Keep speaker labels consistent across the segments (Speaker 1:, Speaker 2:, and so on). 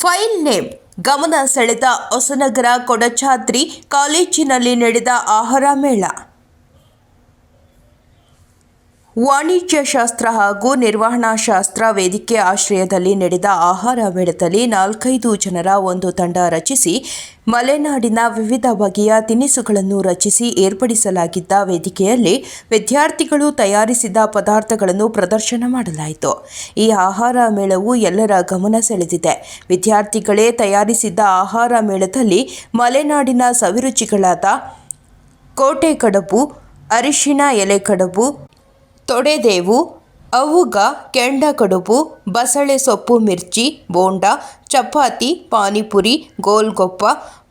Speaker 1: File name ಗಮನ ಸೆಳೆದ ಹೊಸನಗರ ಕೊಡಚಾದ್ರಿ ಕಾಲೇಜಿನಲ್ಲಿ ನಡೆದ ಆಹಾರ ಮೇಳ. ವಾಣಿಜ್ಯ ಶಾಸ್ತ್ರ ಹಾಗೂ ನಿರ್ವಹಣಾ ಶಾಸ್ತ್ರ ವೇದಿಕೆ ಆಶ್ರಯದಲ್ಲಿ ನಡೆದ ಆಹಾರ ಮೇಳದಲ್ಲಿ ನಾಲ್ಕೈದು ಜನರ ಒಂದು ತಂಡ ರಚಿಸಿ, ಮಲೆನಾಡಿನ ವಿವಿಧ ಬಗೆಯ ತಿನಿಸುಗಳನ್ನು ರಚಿಸಿ ಏರ್ಪಡಿಸಲಾಗಿದ್ದ ವೇದಿಕೆಯಲ್ಲಿ ವಿದ್ಯಾರ್ಥಿಗಳು ತಯಾರಿಸಿದ ಪದಾರ್ಥಗಳನ್ನು ಪ್ರದರ್ಶನ ಮಾಡಲಾಯಿತು. ಈ ಆಹಾರ ಮೇಳವು ಎಲ್ಲರ ಗಮನ ಸೆಳೆದಿದೆ. ವಿದ್ಯಾರ್ಥಿಗಳೇ ತಯಾರಿಸಿದ್ದ ಆಹಾರ ಮೇಳದಲ್ಲಿ ಮಲೆನಾಡಿನ ಸವಿರುಚಿಗಳಾದ ಕೋಟೆ ಕಡಬು ಅರಿಶಿನ ಎಲೆ ಕಡುಬು ತೊಡೆದೇವು ಅವುಗ ಕೆಂಡ ಕಡುಬು ಬಸಳೆ ಸೊಪ್ಪು ಮಿರ್ಚಿ ಬೋಂಡ ಚಪಾತಿ ಪಾನಿಪುರಿ ಗೋಲ್ಗೊಪ್ಪ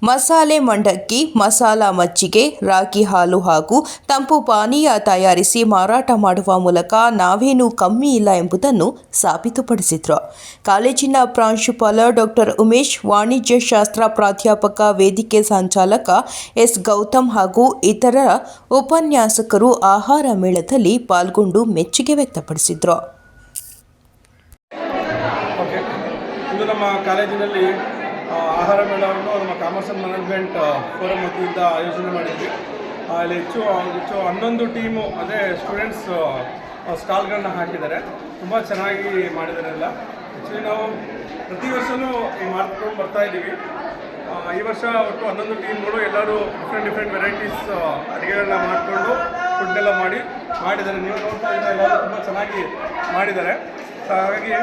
Speaker 1: ಮಸಾಲೆ ಮಂಡಕ್ಕಿ, ಮಸಾಲ ಮಜ್ಜಿಗೆ, ರಾಗಿ ಹಾಲು ಹಾಗೂ ತಂಪು ಪಾನೀಯ ತಯಾರಿಸಿ ಮಾರಾಟ ಮಾಡುವ ಮೂಲಕ ನಾವೇನೂ ಕಮ್ಮಿ ಇಲ್ಲ ಎಂಬುದನ್ನು ಸಾಬೀತುಪಡಿಸಿದ್ರು. ಕಾಲೇಜಿನ ಪ್ರಾಂಶುಪಾಲ ಡಾಕ್ಟರ್ ಉಮೇಶ್, ವಾಣಿಜ್ಯ ಶಾಸ್ತ್ರ ಪ್ರಾಧ್ಯಾಪಕ, ವೇದಿಕೆ ಸಂಚಾಲಕ ಎಸ್. ಗೌತಮ್ ಹಾಗೂ ಇತರ ಉಪನ್ಯಾಸಕರು ಆಹಾರ ಮೇಳದಲ್ಲಿ ಪಾಲ್ಗೊಂಡು ಮೆಚ್ಚುಗೆ ವ್ಯಕ್ತಪಡಿಸಿದ್ರು.
Speaker 2: ಆಹಾರ ಮೇಳವನ್ನು ನಮ್ಮ ಕಾಮರ್ಸ್ ಆ್ಯಂಡ್ ಮ್ಯಾನೇಜ್ಮೆಂಟ್ ಫೋರಮ್ ವತಿಯಿಂದ ಆಯೋಜನೆ ಮಾಡಿದ್ವಿ. ಅಲ್ಲಿ ಹೆಚ್ಚು ಹೆಚ್ಚು ಹನ್ನೊಂದು ಟೀಮು, ಅದೇ ಸ್ಟೂಡೆಂಟ್ಸ್ ಸ್ಟಾಲ್ಗಳನ್ನ ಹಾಕಿದ್ದಾರೆ. ತುಂಬ ಚೆನ್ನಾಗಿ ಮಾಡಿದ್ದಾರೆ ಎಲ್ಲ. ಆ್ಯಕ್ಚುಲಿ ನಾವು ಪ್ರತಿ ವರ್ಷವೂ ಈ ಮಾಡ್ಕೊಂಡು ಬರ್ತಾ ಇದ್ದೀವಿ. ಈ ವರ್ಷ ಒಟ್ಟು ಹನ್ನೊಂದು ಟೀಮ್ಗಳು ಎಲ್ಲರೂ ಡಿಫ್ರೆಂಟ್ ಡಿಫ್ರೆಂಟ್ ವೆರೈಟೀಸ್ ಅಡುಗೆಗಳನ್ನ ಮಾಡಿಕೊಂಡು ಫುಡ್ಡೆಲ್ಲ ಮಾಡಿ, ಮಾಡಿದ್ದಾರೆ. ನೀವು ನೋಡ್ತಾ ಇದ್ದರೆ ಎಲ್ಲರೂ ತುಂಬ ಚೆನ್ನಾಗಿ ಮಾಡಿದ್ದಾರೆ. ಹಾಗಾಗಿ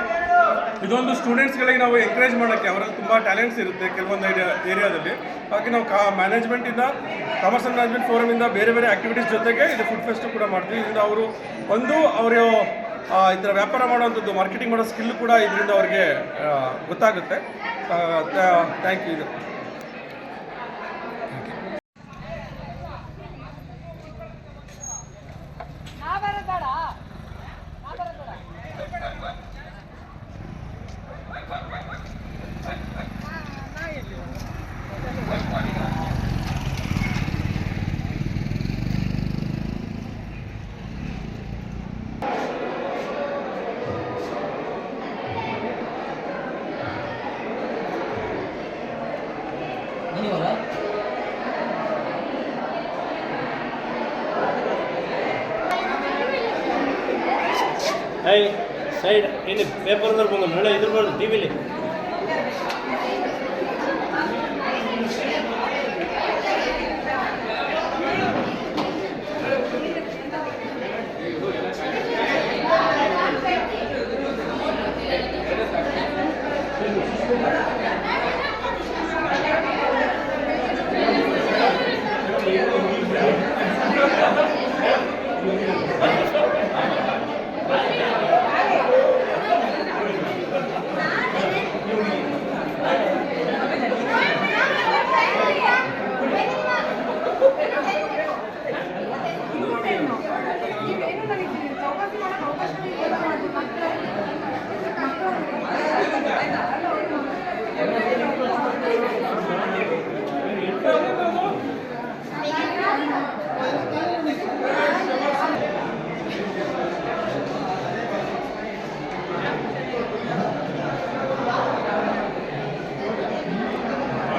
Speaker 2: ಇದೊಂದು ಸ್ಟೂಡೆಂಟ್ಸ್ಗಳಿಗೆ ನಾವು ಎಂಕರೇಜ್ ಮಾಡೋಕ್ಕೆ ಅವರಲ್ಲಿ ತುಂಬ ಟ್ಯಾಲೆಂಟ್ಸ್ ಇರುತ್ತೆ ಕೆಲವೊಂದು ಐಡಿಯಾ ಏರಿಯಾದಲ್ಲಿ ಹಾಗೆ ನಾವು ಕಾ ಮ್ಯಾನೇಜ್ಮೆಂಟಿಂದ ಕಾಮರ್ಸ್ ಆ್ಯಂಡ್ ಮ್ಯಾನೇಜ್ಮೆಂಟ್ ಫೋರಮಿಂದ ಬೇರೆ ಬೇರೆ ಆ್ಯಕ್ಟಿವಿಟೀಸ್ ಜೊತೆಗೆ ಇದು ಫುಡ್ ಫೆಸ್ಟ್ ಕೂಡ ಮಾಡ್ತೀವಿ. ಇದರಿಂದ ಅವರು ಒಂದು, ಅವರು ಈ ಥರ ವ್ಯಾಪಾರ ಮಾಡೋವಂಥದ್ದು ಮಾರ್ಕೆಟಿಂಗ್ ಮಾಡೋ ಸ್ಕಿಲ್ ಕೂಡ ಇದರಿಂದ ಅವ್ರಿಗೆ ಗೊತ್ತಾಗುತ್ತೆ. ಥ್ಯಾಂಕ್ ಯು ಇದು
Speaker 3: ಹಾಯ್ ಸೈಡ್ ಇಲ್ಲಿ ಪೇಪರ್ದಲ್ಲಿ ಬಂದು ನಾಳೆ ಇದ್ರ ಬರ್ದು ಟಿ ವಿಲಿ